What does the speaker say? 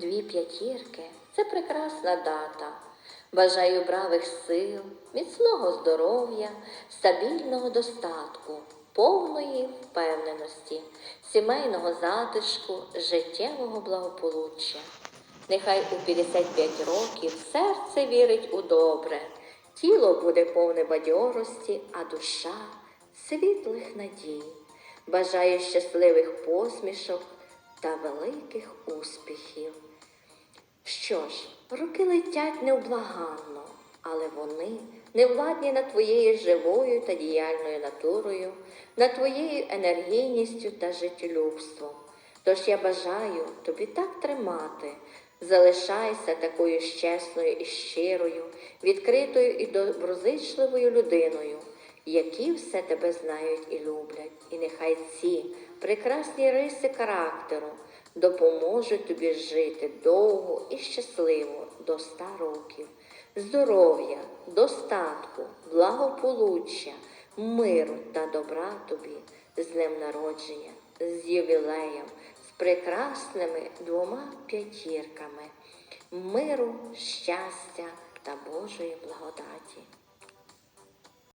Дві п'ятірки це прекрасна дата. Бажаю бравих сил, міцного здоров'я, стабільного достатку, повної впевненості, сімейного затишку, життєвого благополуччя. Нехай у 55 років серце вірить у добре, тіло буде повне бадьорості, а душа світлих надій. Бажаю щасливих посмішок та великих успіхів. Що ж, роки летять невблаганно, але вони не владні над твоєю живою та діяльною натурою, над твоєю енергійністю та життєлюбством. Тож я бажаю тобі так тримати. Залишайся такою ж чесною і щирою, відкритою і доброзичливою людиною, які все тебе знають і люблять. І нехай ці прекрасні риси характеру допоможуть тобі жити довго і щасливо до ста років. Здоров'я, достатку, благополуччя, миру та добра тобі з днем народження, з ювілеєм, з прекрасними двома п'ятірками, миру, щастя та Божої благодаті.